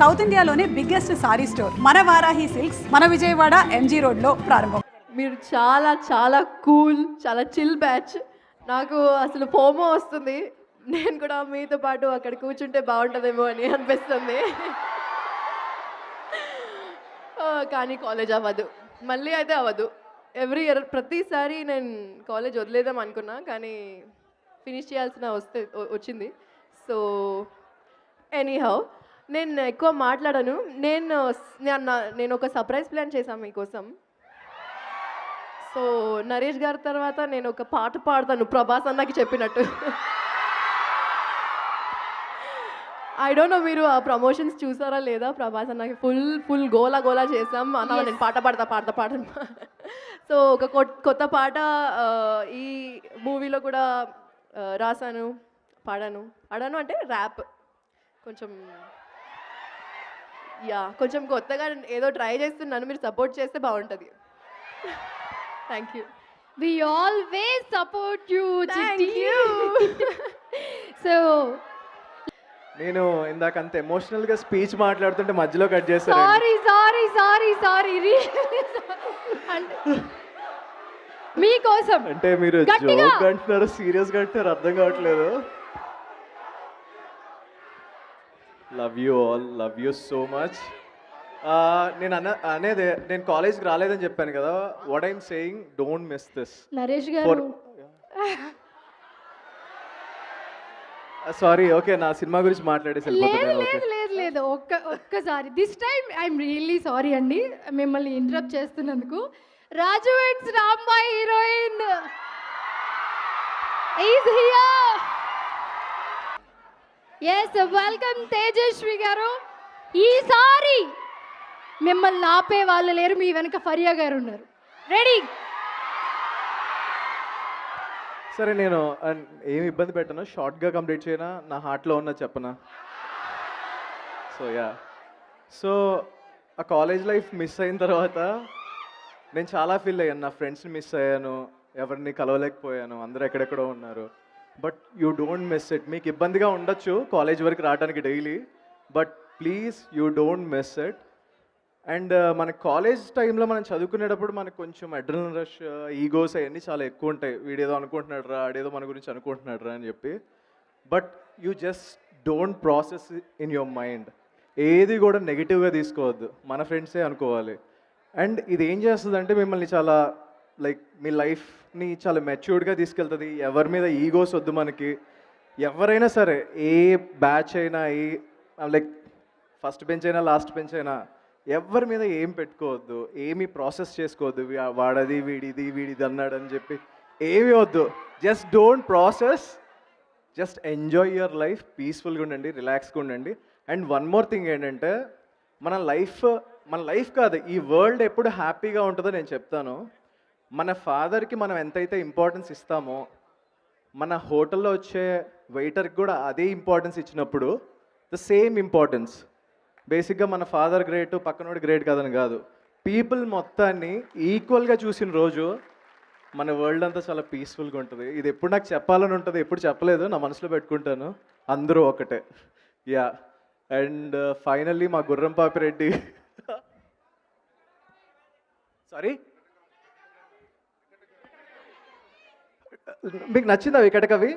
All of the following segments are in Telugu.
సౌత్ ఇండియాలోనే బిగ్గెస్ట్ సారీ స్టోర్. మన వారాహి సిల్క్స్ మన విజయవాడ ఎంజీ రోడ్లో ప్రారంభం. మీరు చాలా చాలా కూల్ చాలా చిల్ బ్యాచ్ నాకు అసలు ఫోమో వస్తుంది. నేను కూడా మీతో పాటు అక్కడ కూర్చుంటే బాగుంటుందేమో అని అనిపిస్తుంది. కానీ కాలేజ్ అవ్వదు. మళ్ళీ అయితే అవ్వదు. ఎవ్రీ ఇయర్ ప్రతిసారి నేను కాలేజ్ వదిలేదాం అనుకున్నా కానీ ఫినిష్ చేయాల్సిన వస్తే వచ్చింది. సో ఎనీహౌ నేను ఎక్కువ మాట్లాడను. నేను నేను ఒక సర్ప్రైజ్ ప్లాన్ చేశాను మీకోసం. సో నరేష్ గారి తర్వాత నేను ఒక పాట పాడతాను ప్రభాస్ అన్నకి చెప్పినట్టు. ఐ డోంట్ నో మీరు ఆ ప్రమోషన్స్ చూసారా లేదా? ప్రభాస్ అన్నకి ఫుల్ ఫుల్ గోలా గోలా చేసాం అన్న నేను పాట పాడతా పాడతా పాడను సో ఒక కొత్త పాట ఈ మూవీలో కూడా రాశాను పాడాను. పాడాను అంటే ర్యాప్ కొంచెం యా కొంచెం కొత్తగా ఏదో ట్రై చేస్తున్నాను మీరు సపోర్ట్ చేస్తే బాగుంటుంది thank you you, Thank Chitti. you. so, నేను ఇందాక అంత ఎమోషనల్గా స్పీచ్ మాట్లాడుతుంటే మధ్యలో కట్ చేశారు sorry, sorry, sorry, sorry. Really sorry. And మీకోసం అంటే మీరు. జోక్ అంటున్నారు సీరియస్గా అంటున్నారు అర్థం కావట్లేదు love you all love you so much నేను అన్న అనేది నేను కాలేజ్కి రాలేదని చెప్పాను కదా. What I'm saying don't miss this Naresh garu. Sorry okay నా సినిమా గురించి మాట్లాడేసి లేదు లేదు ఒక్క ఒక్కసారి. This time I'm really sorry అండి. మిమ్మల్ని ఇంటరప్ట్ చేస్తున్నందుకు. Raju it's Rambai heroine is here yes welcome Tejaswi garu. ఈసారి మిమ్మల్ని ఆపే వాళ్ళు లేరు మీ వెనక ఫరియా గారు ఉన్నారు. రెడీ సరే నేను ఏమి ఇబ్బంది పెట్టను. షార్ట్గా కంప్లీట్ చేయనా? నా హార్ట్లో ఉన్న చెప్పనా? So ya so uh college life miss అయిన తర్వాత నేను చాలా ఫీల్ అయ్యాను. నా ఫ్రెండ్స్ని మిస్ అయ్యాను. ఎవరిని కలవలేకపోయాను. అందరూ ఎక్కడెక్కడో ఉన్నారు. But you don't miss it. మీకు ఇబ్బందిగా ఉండొచ్చు కాలేజ్ వరకు రావడానికి daily but please you don't miss it. And uh, మన కాలేజ్ టైంలో మనం చదువుకునేటప్పుడు మనకు కొంచెం అడ్రనల్ రష్ uh, ఈగోస్ అవన్నీ చాలా ఎక్కువ ఉంటాయి. వీడేదో అనుకుంటున్నాడు రా ఆడేదో మన గురించి అనుకుంటున్నాడు రా అని చెప్పి. But you just don't process in your mind. ఏది కూడా నెగిటివ్గా తీసుకోవద్దు. మన ఫ్రెండ్సే అనుకోవాలి. అండ్ ఇది ఏం చేస్తుందంటే మిమ్మల్ని చాలా లైక్ మీ లైఫ్ని చాలా మెచ్యూర్డ్గా తీసుకెళ్తుంది. ఎవరి మీద ఈగోస్ వద్దు మనకి. ఎవరైనా సరే ఏ బ్యాచ్ అయినా ఏ లైక్ ఫస్ట్ బెంచ్ అయినా లాస్ట్ బెంచ్ అయినా ఎవరి మీద ఏం పెట్టుకోవద్దు. ఏమి ప్రాసెస్ చేసుకోవద్దు. వాడది వీడిది వీడిది అన్నాడు అని చెప్పి ఏమి వద్దు. Just don't process just enjoy your life పీస్ఫుల్గా ఉండండి రిలాక్స్గా ఉండండి. అండ్ వన్ మోర్ థింగ్ ఏంటంటే మన లైఫ్ మన లైఫ్ కాదు ఈ వరల్డ్ ఎప్పుడు హ్యాపీగా ఉంటుందో నేను చెప్తాను. మన ఫాదర్కి మనం ఎంతైతే ఇంపార్టెన్స్ ఇస్తామో మన హోటల్లో వచ్చే వెయిటర్కి కూడా అదే ఇంపార్టెన్స్ ఇచ్చినప్పుడు ద సేమ్ ఇంపార్టెన్స్ బేసిక్గా మన ఫాదర్ గ్రేట్ పక్కనోడి గ్రేట్ కాదని కాదు. పీపుల్ మొత్తాన్ని ఈక్వల్గా చూసిన రోజు మన వరల్డ్ అంతా చాలా పీస్ఫుల్గా ఉంటుంది. ఇది ఎప్పుడు నాకు చెప్పాలని ఉంటుంది ఎప్పుడు చెప్పలేదు నా మనసులో పెట్టుకుంటాను. అందరూ ఒకటే. యా అండ్ ఫైనల్లీ మా గుర్రం పాపిరెడ్డి. సారీ మీకు నచ్చిందా Vikata Kavi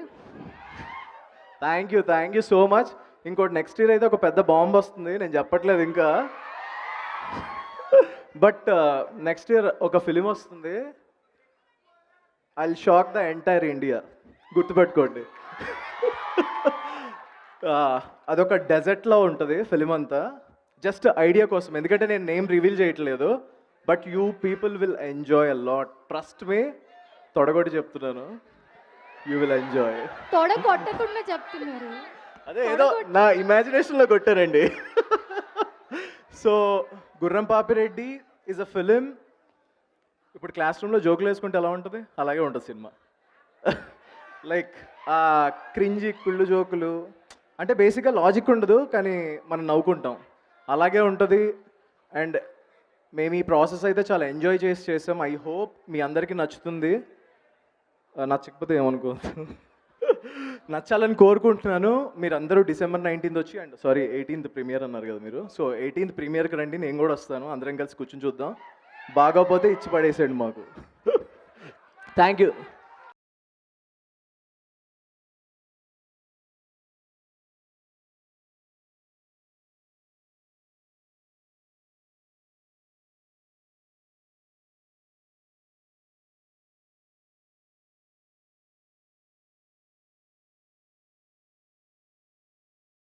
thank you thank you so much ఇంకోటి నెక్స్ట్ ఇయర్ అయితే ఒక పెద్ద బాంబ్ వస్తుంది నేను చెప్పట్లేదు ఇంకా. బట్ నెక్స్ట్ ఇయర్ ఒక ఫిలిం వస్తుంది. I shock the entire India గుర్తుపెట్టుకోండి. Uh, అదొక డెజర్ట్లో ఉంటుంది ఫిలిం అంతా. జస్ట్ ఐడియా కోసం ఎందుకంటే నేను నేమ్ రివీల్ చేయట్లేదు. But you people will enjoy a lot trust me తొడగొట్టి చెప్తున్నాను. యూ విల్ ఎంజాయ్ తొడ కొట్టకుండా చెప్తున్నారు. అదే ఏదో నా ఇమాజినేషన్లో కొట్టారండి. So Gurram Papireddy is a film ఇప్పుడు క్లాస్ రూమ్లో జోకులు వేసుకుంటే ఎలా ఉంటుంది? అలాగే ఉంటుంది సినిమా. లైక్ ఆ క్రింజి కుళ్ళు జోకులు. అంటే బేసిక్గా లాజిక్ ఉండదు కానీ మనం నవ్వుకుంటాం. అలాగే ఉంటుంది. అండ్ మేము ఈ ప్రాసెస్ అయితే చాలా ఎంజాయ్ చేసి చేసాం. ఐ హోప్ మీ అందరికీ నచ్చుతుంది. నచ్చకపోతే ఏమనుకో నచ్చాలని కోరుకుంటున్నాను. మీరు అందరూ డిసెంబర్ నైన్టీన్త్ వచ్చి అండ్ సారీ ఎయిటీన్త్ ప్రీమియర్ అన్నారు కదా మీరు. సో ఎయిటీన్త్ ప్రీమియర్కి రండి నేను కూడా వస్తాను. అందరం కలిసి కూర్చొని చూద్దాం. బాగోపోతే ఇచ్చి పడేసేయండి మాకు. Thank you